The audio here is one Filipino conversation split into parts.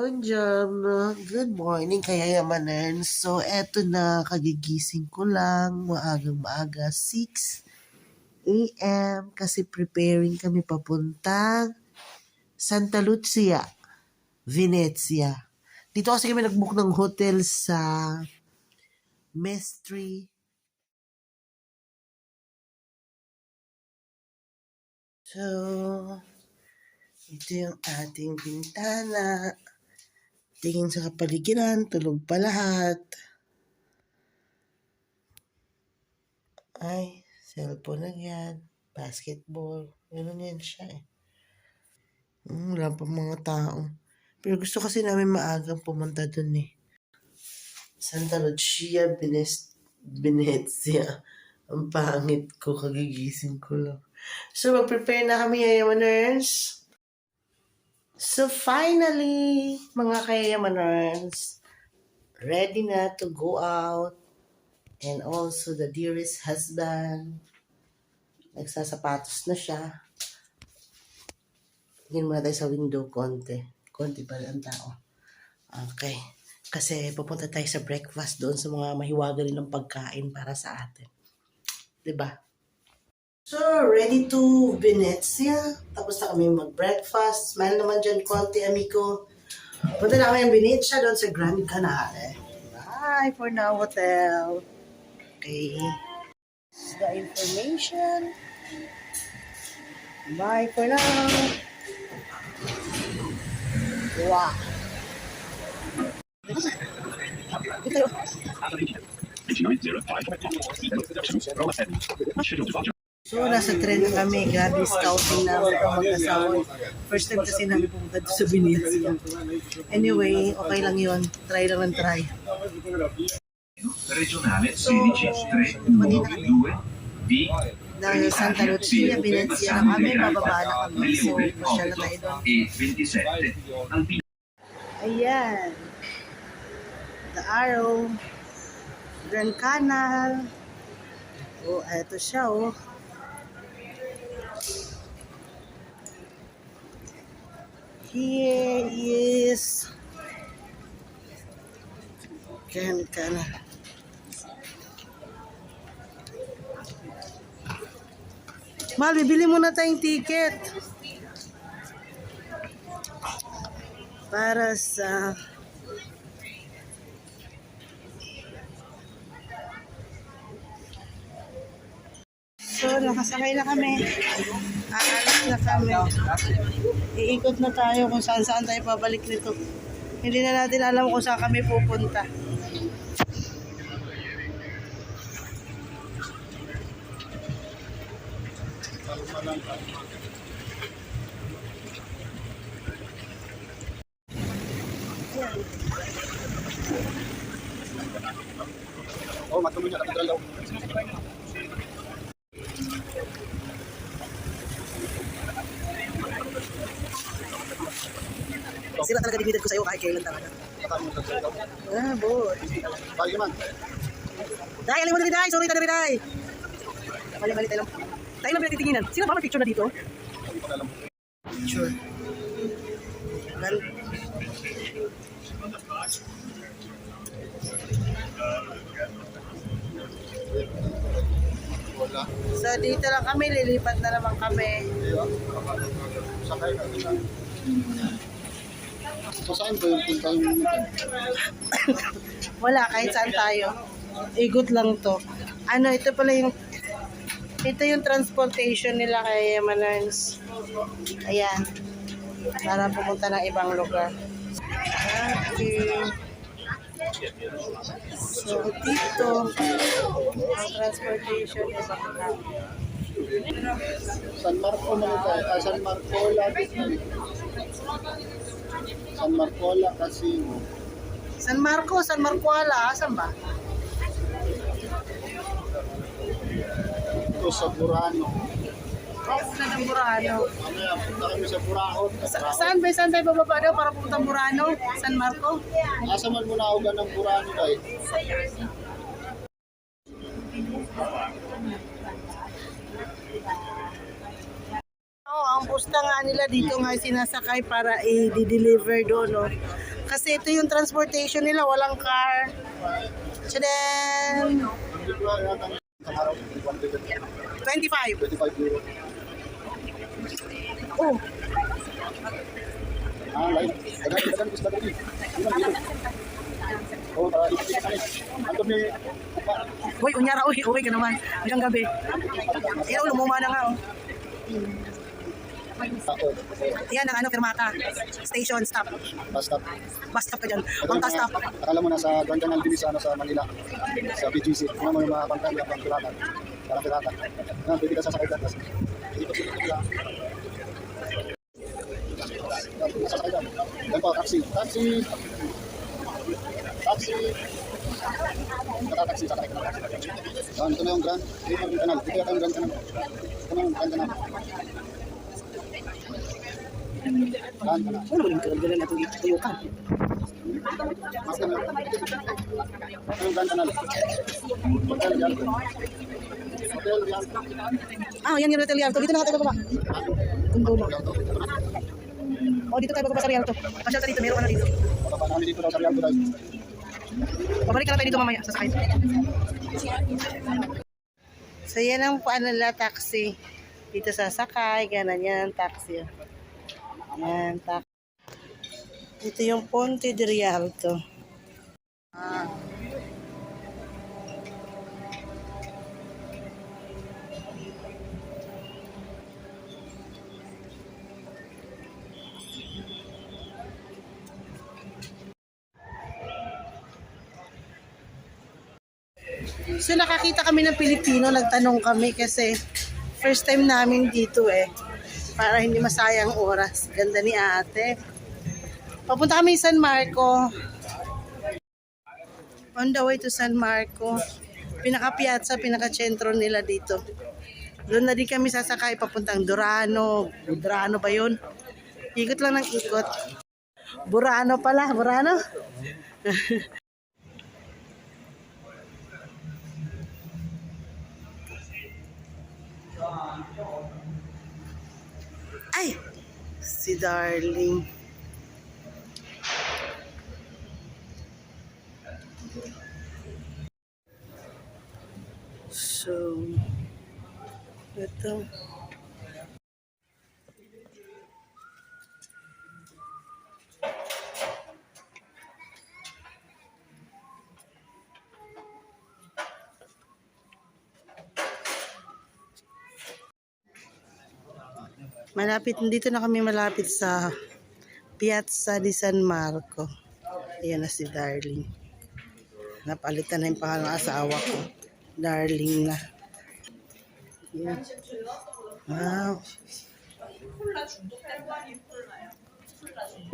Buongiorno. Good morning, kaya yamanan. So, eto na, kagigising ko lang, maagang maaga, 6 a.m. Kasi preparing kami papuntang Santa Lucia, Venezia. Dito kasi kami nagbook ng hotel sa Mestri. So, ito yung ating bintana. Tingin sa kapaligiran, tulog pa lahat. Ay, cellphone na yan. Basketball. Ganun yan siya eh. Hmm, wala pa mga tao. Pero gusto kasi namin maagang pumunta dun eh. Santa Lucia, Venez- Venezia. Ang pangit ko, kagigising ko lang. So, mag-prepare na kami, Yayamaners. So, finally, mga Kayayamaners, ready na to go out. And also, the dearest husband, nagsasapatos na siya. Tingin muna tayo sa window konti. Konti pa ang tao. Okay. Kasi pupunta tayo sa breakfast doon sa mga mahiwaga ng pagkain para sa atin. 'Di ba? So, ready to Venezia. Tapos na kami mag-breakfast. Smile naman dyan konti, amigo. Punta na kami ng Venezia doon sa Grand Canale. Bye for now, hotel. Okay. This is the information. Bye for now. Wow. Ito yun. So, nasa trend na kami. Gabi scouting namin ang mag-asawa. First time kasi namin pumunta dito sa Venezia. Anyway, okay lang yun. Try lang ng try. regionale 16 3 2 B Dahil Santa Lucia, Venezia na kami, bababa na kami. So, masyal na tayo doon. 27 al Ayan. The Arrow. Grand Canal. Oh, eto siya, oh. Here is Grand Canal. Mal, bibili muna tayong ticket. Para sa So, nakasakay na kami. Aalis na kami. Iikot na tayo kung saan saan tayo pabalik nito. Hindi na natin alam kung saan kami pupunta. Oh, matuloy niya, katedral daw. Sila talaga dinidan ko sa'yo kahit kailan talaga. Ah, boy. Tayo man. Day, alam mo na Day. Sorry na, Day. Mali, mali tayo lang. Tayo lang pinagtitinginan. Sino ba may picture na dito? Gan Wala. so, dito lang kami. Lilipat na naman kami. Sakay na. So, saan ba yung punta yung Wala, kahit saan tayo. Igot lang to. Ano, ito pala yung ito yung transportation nila kay Yamanans. Ayan. Para pumunta ng ibang lugar. Okay. So, dito, transportation nila. San Marco man ito. Ah, San Marcola. San Marcola Casino. San Marco, San Marcuala, saan ba? Ito sa Burano. Oh, sa ng Burano. Mamaya, punta kami sa Burao. Sa, saan ba? Saan tayo bababa daw para pumunta Burano? San Marco? Asa man muna ako ng Burano tayo. Pusta nga nila dito nga sinasakay para i-deliver doon, no? Kasi ito yung transportation nila, walang car. Tadam! Hindi ko lang yata isang araw, 25. 25 euro. Oh, gusto uy, unyara, uy, uwi ka naman. Hanggang gabi. Yan, lumuma na nga, oh. Yan ang ano, Fermata. Station, stop. Basta. Bus stop ka dyan. Bangka stop. Akala mo na sa Grand Canal din sa, ano, sa Manila. Sa BGC. Ano mo yung mga bangka niya, pang pirata. Parang pirata. Yan, pwede ka sasakay dyan. Sasakay dyan. Yan po, taxi. Taxi! Taxi! Ka ng taxi. Yan, ito na yung Grand, Canal. Ito yung Grand Canal. Ito na yung Grand Canal. Grand Canal. Ano ba yung kagagalan na itong Toyota? Mas Canal. Ito yung Grand Canal. Hotel yan. Hotel yan. Ah, yan yung Hotel Rialto. Dito na tayo bababa. Kung dulo. Oh, dito tayo bababa sa Rialto. Pasyal dito, meron ka na dito. Pabalik ka na tayo dito mamaya, sasakay. So, yan ang paano taxi. Dito sasakay, ganan yan taxi. Yan, taxi. Ito yung Ponte de Rialto. Ah. So nakakita kami ng Pilipino, nagtanong kami kasi first time namin dito eh. Para hindi masayang oras. Ganda ni ate. Papunta kami sa San Marco. On the way to San Marco. Pinaka-piazza, pinaka-sentro nila dito. Doon na din kami sasakay papuntang Durano. Durano ba yun? Ikot lang ng ikot. Burano pala, Burano. Ay! Si Darling. So, ito. Malapit, dito na kami malapit sa Piazza di San Marco. Ayan na si Darling. Napalitan na yung pangalan ng asawa ko. Darling na. Ayan. Wow.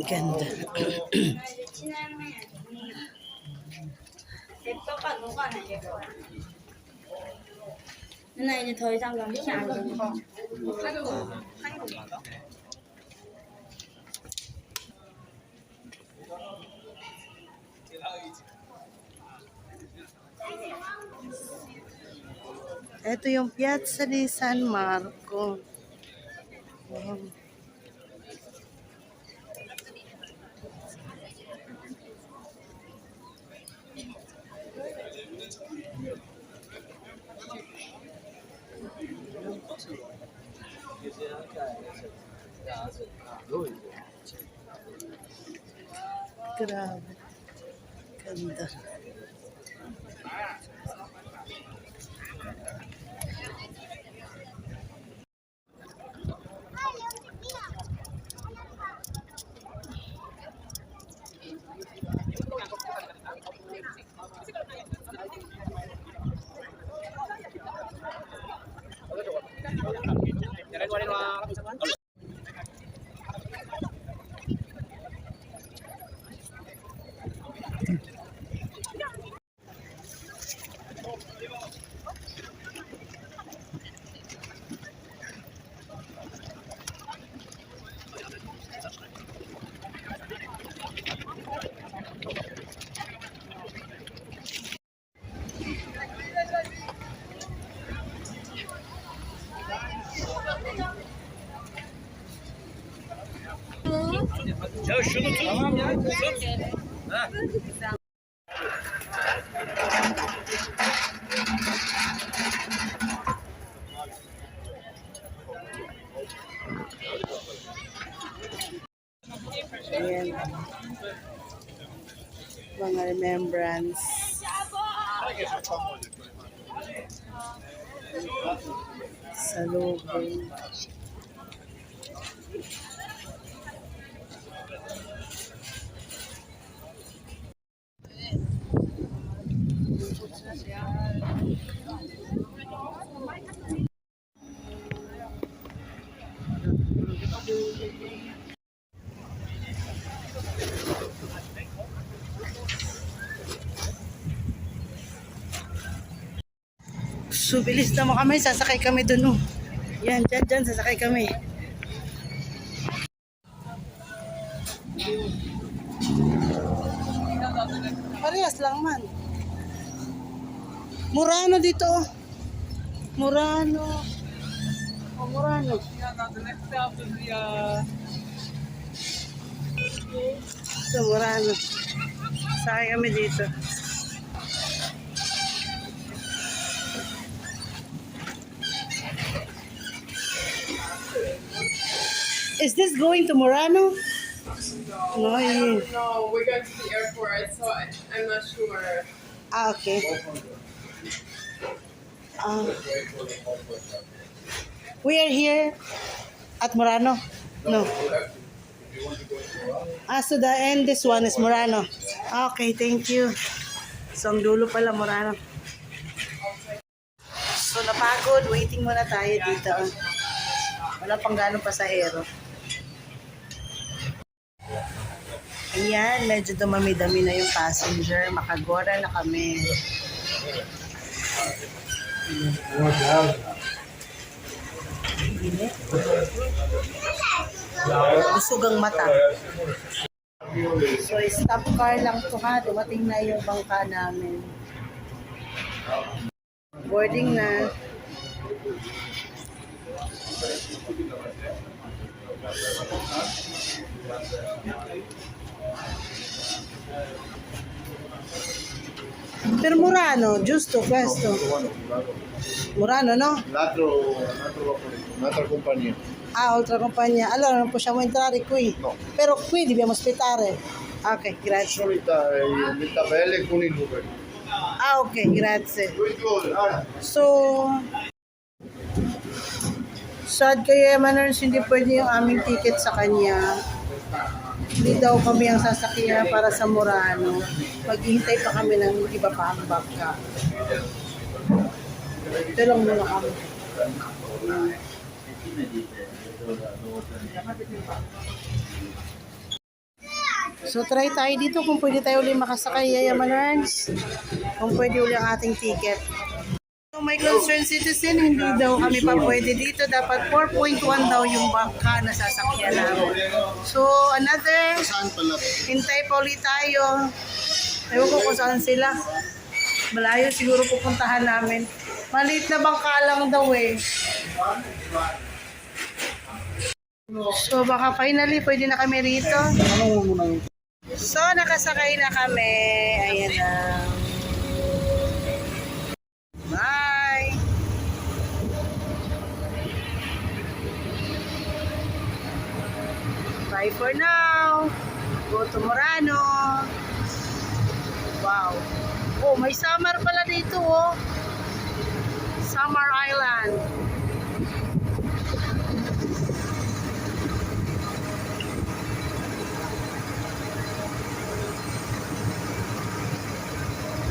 Ganda. 那 Cái này thì thời gian làm chả được Ito yung piazza di San Marco. Ayan. grave. Canta. Ayan. Mga remembrance. Sa. So, bilis naman kami. Sasakay kami dun, oh. Yan, dyan, dyan. Sasakay kami. Parehas lang man. Murano dito, oh. Murano. Oh, Murano. So, Murano. Sakay kami dito. Is this going to Murano? No, yeah. No, we're going to the airport, so I, I'm not sure. Ah, okay. Ah. we are here at Murano. No. Ah, so the end, this one is Murano. Okay, thank you. So, ang dulo pala Murano. So, napagod. Waiting muna tayo dito. Wala pang ganong pasahero. Ayan, medyo dumami-dami na yung passenger. Makagora na kami. Init. Busog ang mata. So, stop car lang to ha. Dumating na yung bangka namin. Boarding na. Pero Murano, giusto questo? Murano, no? Un altro, un altro vapore, un'altra compagnia. Ah, oltre compagnia. Allora non possiamo entrare qui. No. Però qui dobbiamo aspettare. Ah, Ok, grazie. Eh, le tabelle con i numeri. Ah, ok, grazie. Ah, So, sad kaya Manars, hindi pwede yung aming ticket sa kanya. Hindi daw kami ang sasakyan para sa Murano. Maghihintay pa kami ng iba pa ang bangka. Ito lang muna kami. So try tayo dito kung pwede tayo ulit makasakay Yaya Manars. Kung pwede ulit ang ating ticket. So may concerned citizen, hindi daw kami pa pwede dito. Dapat 4.1 daw yung bangka na sasakyan namin. So another, hintay pa ulit tayo. Ewan ko kung saan sila. Malayo siguro pupuntahan namin. Maliit na bangka lang daw eh. So baka finally pwede na kami rito. So, nakasakay na kami. Ayan na. Bye for now. Go to Morano. Wow. Oh, may summer pala dito, oh. Summer Island.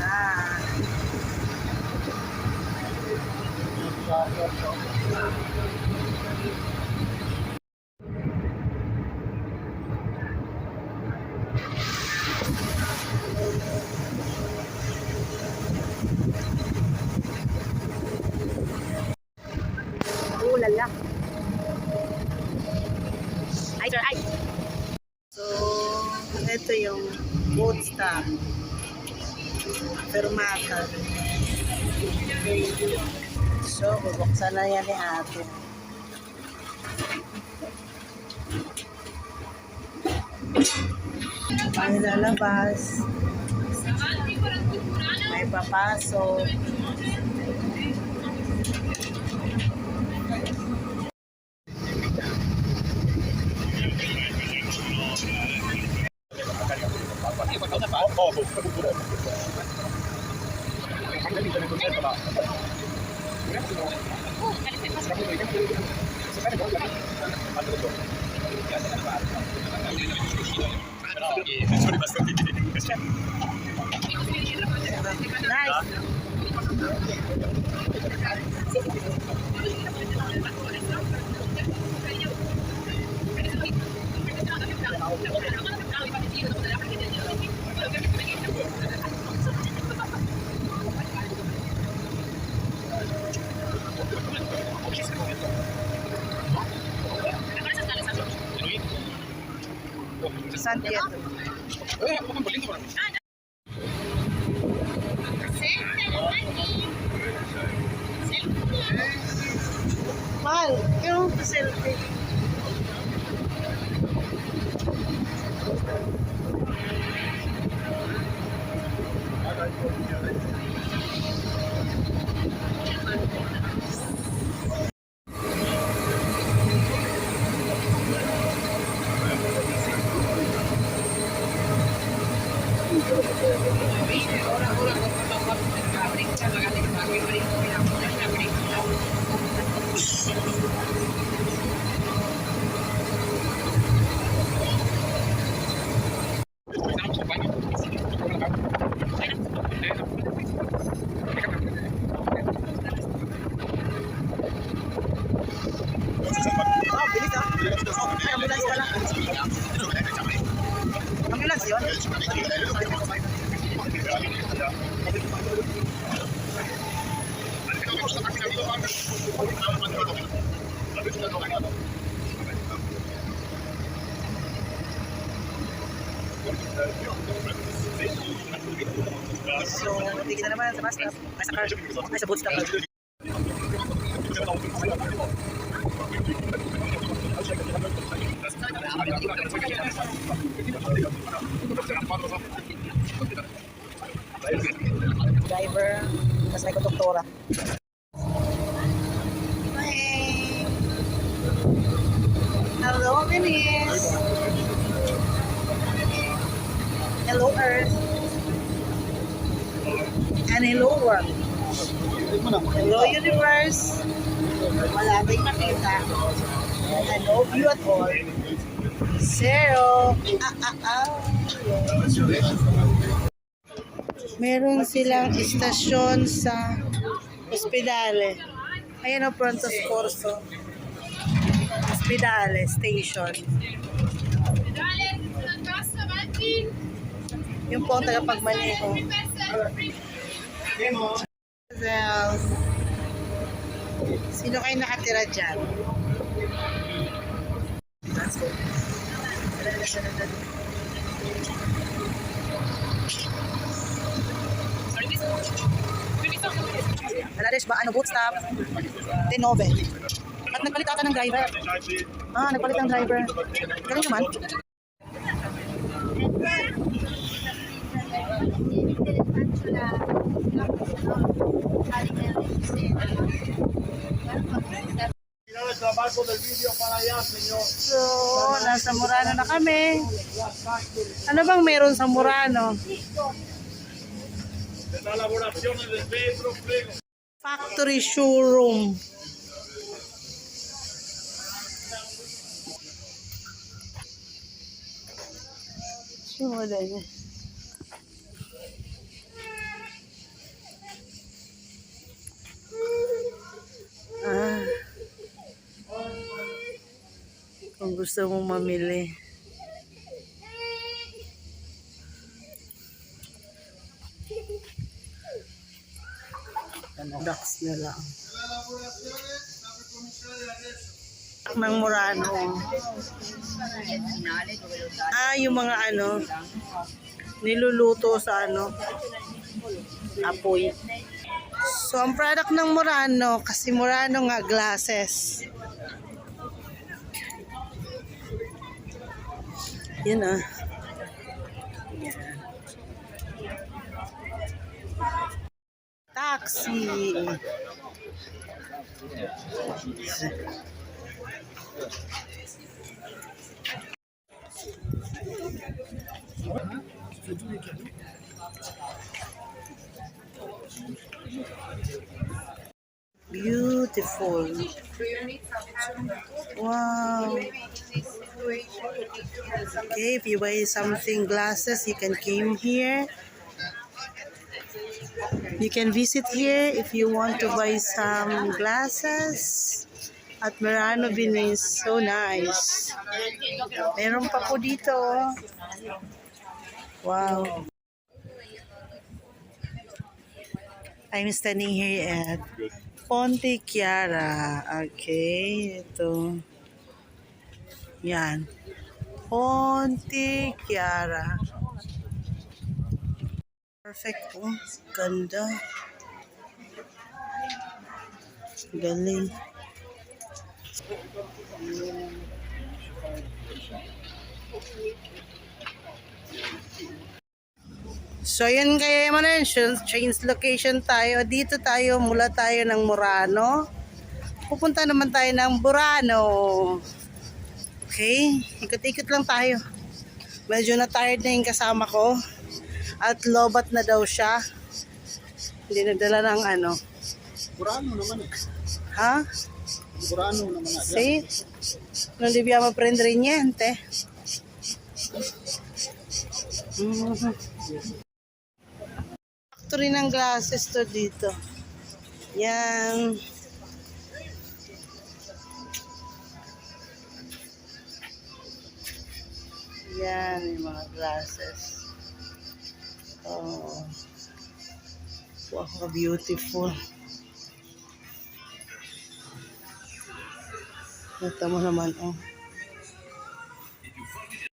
Ah. Stop. Fermata. So, bubuksan na yan ni ate. May lalabas. May papasok. Nice. 三天。哎，我们不领走了 Na naman sa bus stop. Ay, sa car. Ay, sa boot stop. Driver, tapos may konduktora. Hi! Hello, Denise! Hello, Earth! Hello, world! Hello, universe! Wala tayong makita. And no view at all. Zero! Ah, ah, ah! Meron silang istasyon sa Ospidale. Ayan o, Pronto Scorso. Ospidale Station. Yung po ang tagapagmaneho. Well, sino kayo nakatira dyan? Let's go. Alades ba? Ano, boot stop? Tenove. At nagpalit ata ng driver. Ah, nagpalit ng driver. Galing naman. So, nasa Murano na kami. Ano bang meron sa Murano? Factory showroom. Showroom. Ah. Kung gusto mong mamili. Ducks na lang. ng Murano. Ah, yung mga ano, niluluto sa ano, apoy. So, ang product ng Murano, kasi Murano nga glasses. Yan ah. Taxi. Beautiful. Wow. Okay, if you buy something glasses, you can came here. You can visit here if you want to buy some glasses. At Merano Venice, so nice. Meron pa po dito. oh. Wow. I'm standing here at Ponte Chiara. Okay, ito. Yan. Ponte Chiara. Perfect po. Ganda. Galing. So, yun kaya mo na yun. Change location tayo. Dito tayo, mula tayo ng Murano. Pupunta naman tayo ng Burano. Okay? Ikot-ikot lang tayo. Medyo na tired na yung kasama ko. At lobat na daw siya. Hindi nadala ng ano. Burano naman eh. Ha? Burano naman na. See? Non dobbiamo prendere niente. Mhm. Factory ng glasses to dito. Yan. Yan yung mga glasses. Oh. Wow, beautiful. Ito mo naman, oh.